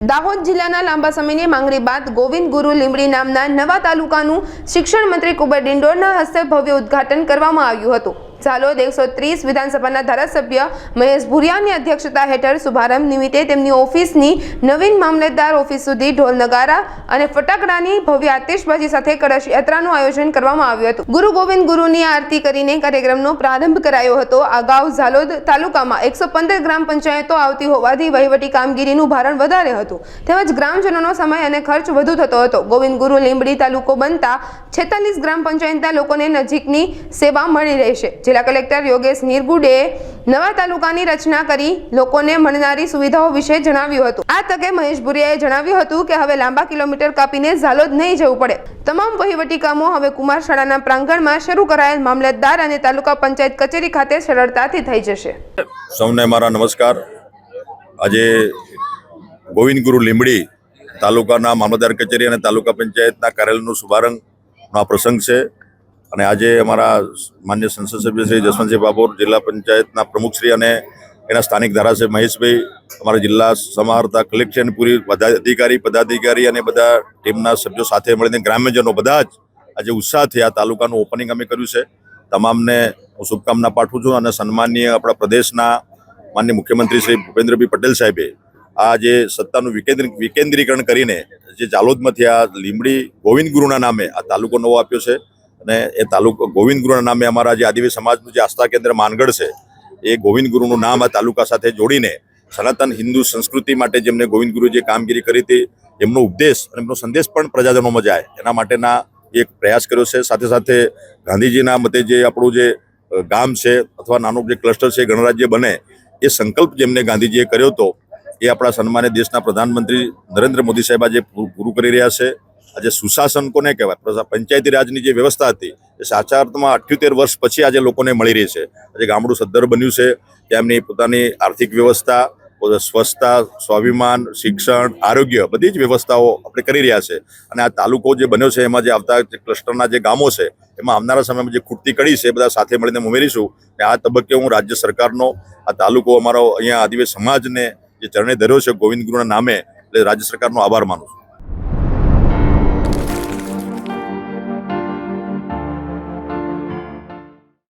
દાહોદ જિલ્લાના લાંબા સમયની માંગણી બાદ ગોવિંદ ગુરુ લીંબડી નામના નવા તાલુકાનું શિક્ષણ મંત્રી કુબર ડિંડોરના હસ્તે ભવ્ય ઉદ્ઘાટન કરવામાં આવ્યું હતું. ઝાલોદ એકસો ત્રીસ વિધાનસભાના ધારાસભ્ય મહેશ ભુરિયાની અધ્યક્ષતા હેઠળ શુભારંભ નિમિત્તે તેમની ઓફિસની નવીન મામલતદાર ઓફિસ સુધી ઢોલ નગારા અને ફટાકડાની ભવ્ય આતિશબાજી સાથે કળશ યાત્રાનું આયોજન કરવામાં આવ્યું હતું. ગુરુ ગોવિંદ ગુરુની આરતી કરીને કાર્યક્રમનો પ્રારંભ કરાયો હતો. અગાઉ ઝાલોદ તાલુકામાં એકસો પંદર ગ્રામ પંચાયતો આવતી હોવાથી વહીવટી કામગીરીનું ભારણ વધારે હતું. તેમજ ગ્રામજનોનો સમય અને ખર્ચ વધુ થતો હતો. ગોવિંદ ગુરુ લીંબડી તાલુકો બનતા છેતાલીસ ગ્રામ પંચાયતના લોકોને નજીકની સેવા મળી રહેશે. જિલ્લા કલેક્ટર યોગેશ નિરગુડે નવા તાલુકાની રચના કરી લોકોને મળનારી સુવિધાઓ વિશે જણાવ્યું હતું. આ તકે મહેશ ભુરિયાએ જણાવ્યું હતું કે હવે લાંબા કિલોમીટર કાપીને ઝાલોદ નહીં જવું પડે. તમામ વહીવટી કામો હવે કુમાર શાળાના પ્રાંગણમાં શરૂ કરાયેલ મામલતદાર અને તાલુકા પંચાયત કચેરી ખાતે સરળતાથી થઈ જશે. સૌને મારા નમસ્કાર. આજે ગોવિંદ ગુરુ લીંબડી તાલુકાના મામલતદાર કચેરી અને તાલુકા પંચાયતના કાર્યાલયનો શુભારંભનો આ પ્રસંગ છે. અને આજે અમારા માન્ય સંસદ સભ્ય શ્રી જસવંતસિંહ બાબોર જિલ્લા પંચાયતના પ્રમુખશ્રી અને એના સ્થાનિક ધારાસભ્ય મહેશભાઈ, અમારા જિલ્લા સમાહર્તા કલેક્ટર પૂરી બધા અધિકારી પદાધિકારી અને બધા ટીમના સભ્યો સાથે મળીને ગ્રામ્યજનો બધા જ આજે ઉત્સાહથી આ તાલુકાનું ઓપનિંગ અમે કર્યું છે. તમામને હું શુભકામના પાઠવું છું અને સન્માનીય આપણા પ્રદેશના માન્ય મુખ્યમંત્રી શ્રી ભૂપેન્દ્રભાઈ પટેલ સાહેબે આ જે સત્તાનું વિકેન્દ્ર, વિકેન્દ્રીકરણ કરીને જે જાલોદમાંથી આ લીમડી ગોવિંદ ગુરુના નામે આ તાલુકો નવો આપ્યો છે. અને એ તાલુકો ગોવિંદ ગુરુના નામે અમારા જે આદિવાસી સમાજનું જે આસ્થા કેન્દ્ર માનગઢ છે, એ ગોવિંદ ગુરુનું નામ આ તાલુકા સાથે જોડીને સનાતન હિન્દુ સંસ્કૃતિ માટે જેમને ગોવિંદ ગુરુ જે કામગીરી કરી હતી, એમનો ઉપદેશ અને એમનો સંદેશ પણ પ્રજાજનોમાં જાય. એના માટેના એક પ્રયાસ કર્યો છે. સાથે સાથે ગાંધીજીના મતે જે આપણું જે ગામ છે અથવા નાનું જે ક્લસ્ટર છે, ગણરાજ્ય બને, એ સંકલ્પ જેમને ગાંધીજીએ કર્યો હતો, એ આપણા સન્માને દેશના પ્રધાનમંત્રી નરેન્દ્ર મોદી સાહેબ આજે પૂરું કરી રહ્યા છે. આજે સુશાસન કોને કહેવાય? પંચાયતી રાજની જે વ્યવસ્થા હતી, એ સાચા અર્થમાં અઠ્યોતેર વર્ષ પછી આજે લોકોને મળી રહી છે. આજે ગામડું સદ્ધર બન્યું છે. તેમની પોતાની આર્થિક વ્યવસ્થા સ્વચ્છતા, સ્વાભિમાન, શિક્ષણ, આરોગ્ય બધી જ વ્યવસ્થાઓ આપણે કરી રહ્યા છે. અને આ તાલુકો જે બન્યો છે, એમાં જે આવતા જે ક્લસ્ટરના જે ગામો છે, એમાં આવનારા સમયમાં જે ખૂટતી કડી છે બધા સાથે મળીને ઉમેરીશું. અને આ તબક્કે હું રાજ્ય સરકારનો, આ તાલુકો અમારો અહીંયા આદિવાસી સમાજને જે ચરણે ધર્યો છે ગોવિંદ ગુરુના નામે, એટલે રાજ્ય સરકારનો આભાર માનું છું.